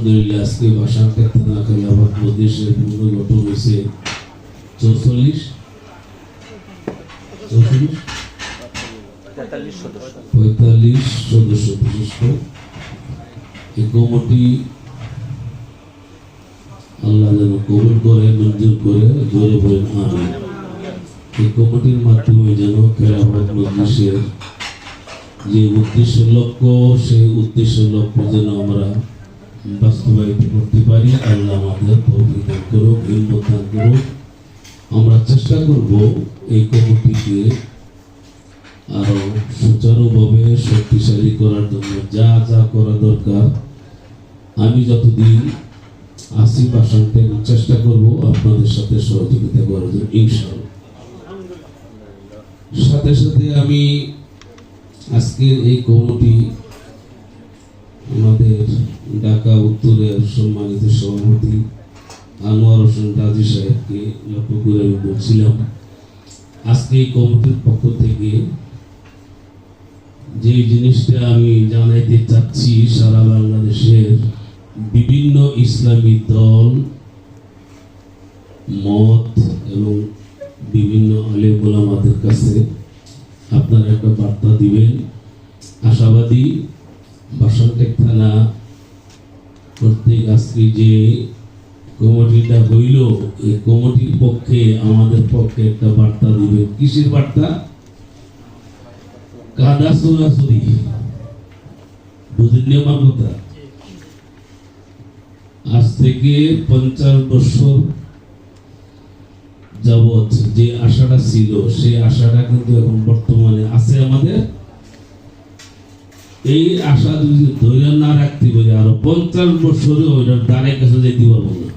আলহামদুলিল্লাহ আজকে ভাষা থানা খেলাফত মজলিসের পুনর্গঠন হয়েছে চৌচল্লিশ। চৌচল্লিশ? পঁয়তাল্লিশ সদস্য। বিশিষ্ট। এই কমিটি আল্লাহ যেন কবুল করে মঞ্জুর করে জোরে বলেন আমি এই কমিটির মাধ্যমে যেন খেলাফত মজলিসের যে উদ্দেশ্য লক্ষ্য সেই উদ্দেশ্য লক্ষ্য যেন আমরা বাস্তবায়িত করতে পারি, আল্লাহ আমাদের তৌফিক দান করুক হিম্মত দান করুক। আমরা চেষ্টা করব এই কমিটিকে আরও সুচারুভাবে শক্তিশালী করার জন্য যা যা করা দরকার। আমি যতদিন আসি বাসন থেকে চেষ্টা করব আপনাদের সাথে সহযোগিতা করার জন্য, ইনশাআল্লাহ। সাথে সাথে আমি আজকের এই কমিটি আমাদের ঢাকা উত্তরের সম্মানিত সভাপতি আনোয়ার হোসেন রাজি সাহেবকে লক্ষ্য করে আমি বলছিলাম, আজকে এই কমিটির পক্ষ থেকে যে জিনিসটা আমি জানাইতে চাচ্ছি, সারা বাংলাদেশের বিভিন্ন ইসলামী দল, মত এবং বিভিন্ন আলেম আমাদের কাছে আপনারা একটা বার্তা দিবেন। আশাবাদী বাসন্টেক থানা কর্তৃক আজকে যে কমিটিটা হইল, এই কমিটির পক্ষে আমাদের পক্ষে একটা বার্তা দিবেন কিসের বার্তা? কাদা চোরাচুরি বুঝলি আমার কথা? আজ থেকে পঞ্চাশ বছর যাবৎ যে আশাটা ছিল, সেই আশাটা কিন্তু এখন বর্তমানে আছে আমাদের। এই আশা যদি ধৈর্য না রাখতে পারি, আরও পঞ্চাশ বছরে ওইটার দ্বারের কাছে যেতে পারব না।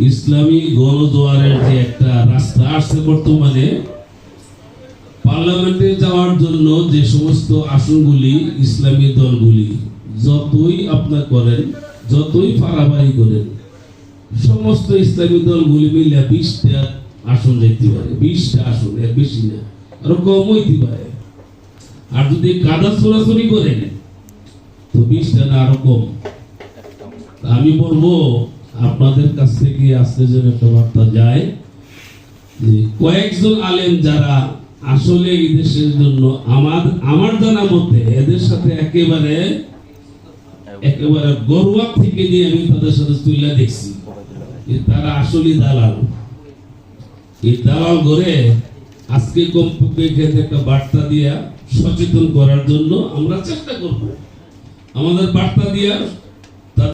ইসলামী গণজোয়ারের যে একটা রাস্তা আসছে বর্তমানে, পার্লামেন্টে যাওয়ার জন্য যে সমস্ত আসনগুলি, ইসলামী দলগুলি, যতই আপনার করেন, যতই ফাড়াবাড়ি করেন, সমস্ত ইসলামী দলগুলি মিলে বিশটা আসন দেখতে পারে। বিশটা আসন, এর বেশি না, আরও কম হইতে পারে। আর যদি কাদা চোরাচুরি করেন তো বিশটা না আরও কম। তা আমি বলব, আপনাদের কাছ থেকে আজকে যেন একটা বার্তা যায় কয়েকজন আলেম যারা আসলে এই দেশের জন্য আমার আমার জানা মতে এদের সাথে একেবারে একেবারে গরুয়া থেকে নিয়ে আমি তাদের সাথে তুলে দেখছি। তারা আসলে দালাল। এই দালাল ঘরে আজকে কমপক্ষে এখানে একটা বার্তা দিয়া সচেতন করার জন্য আমরা চেষ্টা করব। আমাদের বার্তা দিয়া